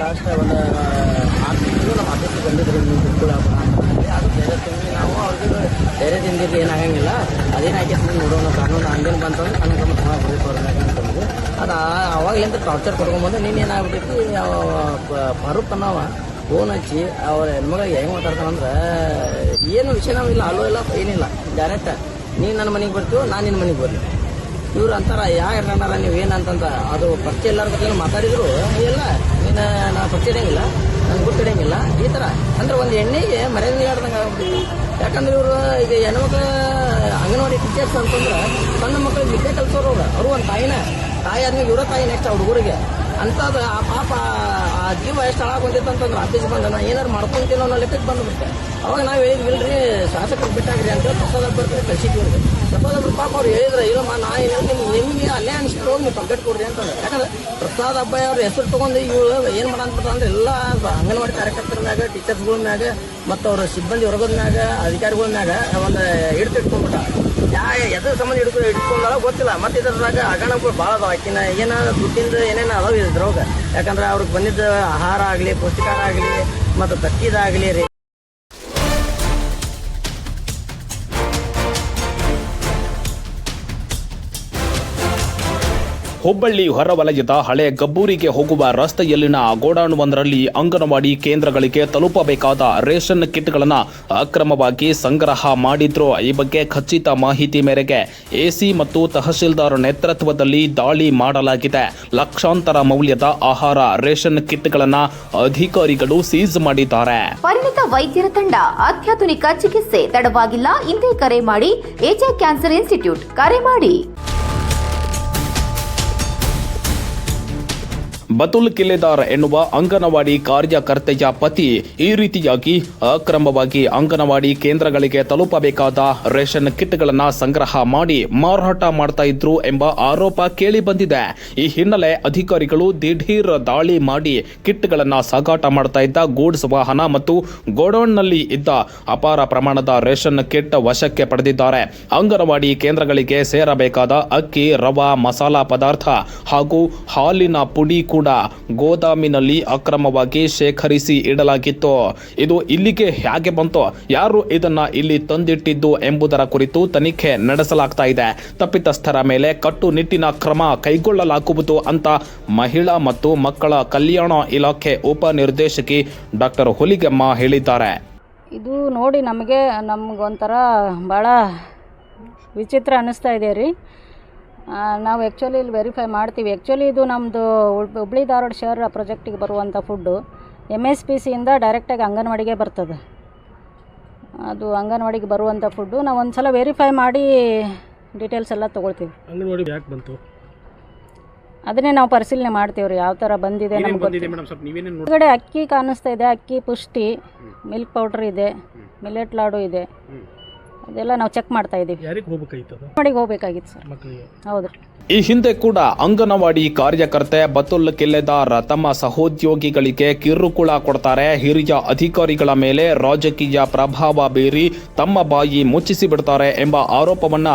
Last ಒಂದು ಆರು ನಮ್ಮ ಆಫೀಸಿಗೆ ಬಂದಿದ್ರು ನೀವು ದುಡ್ಡು ಅದು ಬೇರೆ ತಿಂಗಳು ನಾವು ಅವ್ರಿಗೆ ಬೇರೆ ತಿಂದಿದ್ದು ಏನಾಗಂಗಿಲ್ಲ. ಅದೇನಾಗೈತೆ ನೋಡೋಣ, ಕಾನೂನು ಹಂಗೇನು ಬಂತಂದ್ರೆ ನನಗೆ ನಮ್ಮ ಚೆನ್ನಾಗಿ ಬರೀತಾರೆ ಅದು ಅವಾಗಲಿಂದ ಟಾರ್ಚರ್ ಕೊಡ್ಕೊಂಬಂದು ನೀನು ಏನಾಗ್ಬಿಟ್ಟಿತ್ತು? ಫಾರೂಕ್ ಅನ್ನವ ಫೋನ್ ಹಚ್ಚಿ ಅವ್ರ ಹೆಣ್ಮಗ ಹೆಂಗೆ ಮಾತಾಡ್ತಾನಂದ್ರೆ ಏನು ವಿಷಯ ಇಲ್ಲ, ಅಲ್ಲೋ ಇಲ್ಲ, ಏನಿಲ್ಲ ಡೈರೆಕ್ಟ್ ನೀನು ನನ್ನ ಮನೆಗೆ ಬರ್ತೀವೋ ನಾನು ನಿನ್ನ ಮನೆಗೆ ಬರ್ಲಿ. ಇವ್ರು ಅಂತಾರ, ಯಾರು ನೀವು ಏನಂತಂತ ಅದು ಪರಿಚಯ ಎಲ್ಲರ ಬಗ್ಗೆ ಮಾತಾಡಿದ್ರು ಇಲ್ಲ ನೀನು ನಾ ಪರಿಚಯ ನಂಗೆ ನನ್ಗೆ ಗುರ್ತಿಡಂಗಿಲ್ಲ ಈ ಥರ ಅಂದ್ರೆ ಒಂದು ಎಣ್ಣೆಗೆ ಮರ್ಯಾದೆ ನೀಡಾಡ್ದಂಗೆ ಆಗ್ಬಿಟ್ಟಿದೆ ಯಾಕಂದ್ರೆ ಇವರು ಈಗ ಹೆಣ್ಮಕ್ಳು ಅಂಗನವಾಡಿ ಟೀಚರ್ಸ್ ಅಂತಂದ್ರೆ ಸಣ್ಣ ಮಕ್ಕಳಿಗೆ ವಿದ್ಯೆ ಕಲ್ಸೋರು ಅವ್ರು. ಅವರು ಒಂದು ತಾಯಿನ, ತಾಯಿ ಆದ್ಮೇಲೆ ಇವರ ತಾಯಿ ನೆಕ್ಸ್ಟ್ ಆ ಹುಡುಗರಿಗೆ. ಅಂಥದ್ದು ಆ ಪಾಪ ಆ ಜೀವ ಎಷ್ಟು ಹಾಳಾಗಿ ಬಂದಿತ್ತು ಅಂತಂದ್ರೆ ಆಫೀಸ್ ಬಂದ ನಾ ಏನಾರು ಮಾಡ್ಕೊಂತೀನೋ ಅನ್ನೋ ಲೆಕ್ಕಕ್ಕೆ ಬಂದ್ಬಿಡುತ್ತೆ ಅವಾಗ ನಾವು ಹೇಳಿದ್ವಿ ಇಲ್ರಿ ಶಾಸಕರು ಬಿಟ್ಟಾಗ್ರಿ ಅಂತ ಪ್ರಸಾದ ಬರ್ತೀವಿ ಕಳ್ಸಿದ್ವಿ ಪ್ರಸಾದ ಹಬ್ಬ ಪಾಪ ಅವ್ರು ಹೇಳಿದ್ರೆ, ಇಲ್ಲಮ್ಮ, ನಾ ಏನು ಹೇಳ್ತೀನಿ, ನಿಮಗೆ ಅಲ್ಲೇ ಅನಿಸ್ತು ಹೋಗಿ ನೀವು ಕಂಪ್ಲೇಂಟ್ ಕೊಡ್ರಿ ಅಂತಂದ್ರೆ. ಯಾಕಂದ್ರೆ ಪ್ರಸಾದ್ ಹಬ್ಬ ಅವ್ರ ಹೆಸರು ತೊಗೊಂಡು ಇವಳು ಏನು ಮಾಡಂತ ಅಂದ್ರೆ ಎಲ್ಲ ಅಂಗನವಾಡಿ ಕಾರ್ಯಕರ್ತರ ಮ್ಯಾಗ ಟೀಚರ್ಸ್ಗಳ ಮ್ಯಾಗ ಮತ್ತು ಅವ್ರ ಸಿಬ್ಬಂದಿ ವರ್ಗದ ಮ್ಯಾಗ, ಅಧಿಕಾರಿಗಳ ಮ್ಯಾಗ, ಒಂದು ಹಿಡ್ತಿಟ್ಕೊಂಡ್ಬಿಟ್ಟ. ಯಾ ಎದ್ರ ಸಂಬಂಧ ಹಿಡ್ಕೊ ಹಿಡ್ಕೊಂಡಾರ ಗೊತ್ತಿಲ್ಲ. ಮತ್ತೆ ಇದ್ರಾಗ ಹಗರಣಗಳು ಭಾಳ ಅದಾವ. ಆಕಿನ ಏನ ದುಡ್ಡಿಂದ ಏನೇನು ಅದಾವ ಇದ್ರೊಳಗೆ. ಯಾಕಂದ್ರೆ ಅವ್ರಿಗೆ ಬಂದಿದ್ದ ಆಹಾರ ಆಗಲಿ ಪೌಷ್ಟಿಕಾರ ಆಗಲಿ, ಮತ್ತು ತತ್ತಿದಾಗಲಿ ರೀ. ಹುಬ್ಬಳ್ಳಿ ಹೊರವಲಯದ ಹಳೆ ಗಬ್ಬೂರಿಗೆ ಹೋಗುವ ರಸ್ತೆಯಲ್ಲಿನ ಗೋಡಾಣುವೊಂದರಲ್ಲಿ ಅಂಗನವಾಡಿ ಕೇಂದ್ರಗಳಿಗೆ ತಲುಪಬೇಕಾದ ರೇಷನ್ ಕಿಟ್ಗಳನ್ನು ಅಕ್ರಮವಾಗಿ ಸಂಗ್ರಹ ಮಾಡಿದ್ರು. ಈ ಬಗ್ಗೆ ಖಚಿತ ಮಾಹಿತಿ ಮೇರೆಗೆ ಎಸಿ ಮತ್ತು ತಹಶೀಲ್ದಾರ್ ನೇತೃತ್ವದಲ್ಲಿ ದಾಳಿ ಮಾಡಲಾಗಿದೆ. ಲಕ್ಷಾಂತರ ಮೌಲ್ಯದ ಆಹಾರ, ರೇಷನ್ ಕಿಟ್ಗಳನ್ನು ಅಧಿಕಾರಿಗಳು ಸೀಜ್ ಮಾಡಿದ್ದಾರೆ. ಪರಿಣಿತ ವೈದ್ಯರ ತಂಡ ಅತ್ಯಾಧುನಿಕ ಚಿಕಿತ್ಸೆ ತಡವಾಗಿಲ್ಲ. ಇಂದೇ ಕರೆ ಮಾಡಿ ಏಜೆ ಕ್ಯಾನ್ಸರ್ ಇನ್ಸ್ಟಿಟ್ಯೂಟ್ ಕರೆ ಮಾಡಿ. ಬತುಲ್ ಕಿಲ್ಲೆದಾರ್ ಎನ್ನುವ ಅಂಗನವಾಡಿ ಕಾರ್ಯಕರ್ತೆಯ ಪತಿ ಈ ರೀತಿಯಾಗಿ ಅಕ್ರಮವಾಗಿ ಅಂಗನವಾಡಿ ಕೇಂದ್ರಗಳಿಗೆ ತಲುಪಬೇಕಾದ ರೇಷನ್ ಕಿಟ್ಗಳನ್ನು ಸಂಗ್ರಹ ಮಾಡಿ ಮಾರಾಟ ಮಾಡ್ತಾ ಇದ್ರು ಎಂಬ ಆರೋಪ ಕೇಳಿ ಬಂದಿದೆ. ಈ ಹಿನ್ನೆಲೆ ಅಧಿಕಾರಿಗಳು ದಿಢೀರ್ ದಾಳಿ ಮಾಡಿ ಕಿಟ್ಗಳನ್ನು ಸಾಗಾಟ ಮಾಡ್ತಾ ಇದ್ದ ಗೂಡ್ಸ್ ವಾಹನ ಮತ್ತು ಗೋಡೌನ್ನಲ್ಲಿ ಇದ್ದ ಅಪಾರ ಪ್ರಮಾಣದ ರೇಷನ್ ಕಿಟ್ ವಶಕ್ಕೆ ಪಡೆದಿದ್ದಾರೆ. ಅಂಗನವಾಡಿ ಕೇಂದ್ರಗಳಿಗೆ ಸೇರಬೇಕಾದ ಅಕ್ಕಿ, ರವಾ, ಮಸಾಲಾ ಪದಾರ್ಥ ಹಾಗೂ ಹಾಲಿನ ಪುಡಿ ಕೂಡ ಗೋದಾಮಿನಲ್ಲಿ ಅಕ್ರಮವಾಗಿ ಶೇಖರಿಸಿ ಇಡಲಾಗಿತ್ತು. ಇದು ಇಲ್ಲಿಗೆ ಹೇಗೆ ಬಂತು? ಯಾರು ಇದನ್ನ ಇಲ್ಲಿ ತಂದಿಟ್ಟಿದ್ದು ಎಂಬುದರ ಕುರಿತು ತನಿಖೆ ನಡೆಸಲಾಗ್ತಾ ಇದೆ. ತಪ್ಪಿತಸ್ಥರ ಮೇಲೆ ಕಟ್ಟುನಿಟ್ಟಿನ ಕ್ರಮ ಕೈಗೊಳ್ಳಲಾಗುವುದು ಅಂತ ಮಹಿಳಾ ಮತ್ತು ಮಕ್ಕಳ ಕಲ್ಯಾಣ ಇಲಾಖೆ ಉಪನಿರ್ದೇಶಕಿ ಡಾಕ್ಟರ್ ಹುಲಿಗೆಮ್ಮ ಹೇಳಿದ್ದಾರೆ. ಇದು ನೋಡಿ ನಮಗೆ ನಮಗೊಂಥರ ಭಾಳ ವಿಚಿತ್ರ ಅನ್ನಿಸ್ತಾ ಇದೆ ರೀ. ನಾವು ಆ್ಯಕ್ಚುಲಿ ಇಲ್ಲಿ ವೆರಿಫೈ ಮಾಡ್ತೀವಿ. ಆ್ಯಕ್ಚುಲಿ ಇದು ನಮ್ಮದು ಹುಬ್ಳಿ ಧಾರವಾಡ ಶಹರ ಪ್ರೊಜೆಕ್ಟಿಗೆ ಬರುವಂಥ ಫುಡ್ಡು ಎಂ ಎಸ್ ಪಿ ಸಿಯಿಂದ ಡೈರೆಕ್ಟಾಗಿ ಅಂಗನವಾಡಿಗೆ ಬರ್ತದೆ. ಅದು ಅಂಗನವಾಡಿಗೆ ಬರುವಂಥ ಫುಡ್ಡು ನಾವು ಒಂದು ಸಲ ವೆರಿಫೈ ಮಾಡಿ ಡೀಟೇಲ್ಸ್ ಎಲ್ಲ ತೊಗೊಳ್ತೀವಿ. ಅಂಗನವಾಡಿ ಯಾಕೆ ಬಂತು? ಅದನ್ನೇ ನಾವು ಪರಿಶೀಲನೆ ಮಾಡ್ತೀವಿ ರೀ. ಯಾವ ಥರ ಬಂದಿದೆ ನಮ್ಗೆ ಅಕ್ಕಿ ಕಾಣಿಸ್ತಾ ಇದೆ. ಅಕ್ಕಿ ಪುಷ್ಟಿ ಮಿಲ್ಕ್ ಪೌಡ್ರ್ ಇದೆ ಮಿಲೆಟ್ ಲಾಡು ಇದೆ. ಅದೆಲ್ಲ ನಾವು ಚೆಕ್ ಮಾಡ್ತಾ ಇದ್ದೀವಿ. ಯಾರಿಗೆ ಹೋಗ್ಬೇಕಾಗಿತ್ತು ಅದು? ಅಂಗಡಿಗೆ ಹೋಗ್ಬೇಕಾಗಿತ್ತು ಸರ್. ಮಕ್ಕಳಿಗೆ. ಹೌದು. ಈ ಹಿಂದೆ ಕೂಡ ಅಂಗನವಾಡಿ ಕಾರ್ಯಕರ್ತೆ ಬತುಲ್ ಕಿಲ್ಲೆದಾರ್ ತಮ್ಮ ಸಹೋದ್ಯೋಗಿಗಳಿಗೆ ಕಿರುಕುಳ ಕೊಡ್ತಾರೆ. ಹಿರಿಯ ಅಧಿಕಾರಿಗಳ ಮೇಲೆ ರಾಜಕೀಯ ಪ್ರಭಾವ ಬೀರಿ ತಮ್ಮ ಬಾಯಿ ಮುಚ್ಚಿಸಿ ಬಿಡ್ತಾರೆ ಎಂಬ ಆರೋಪವನ್ನ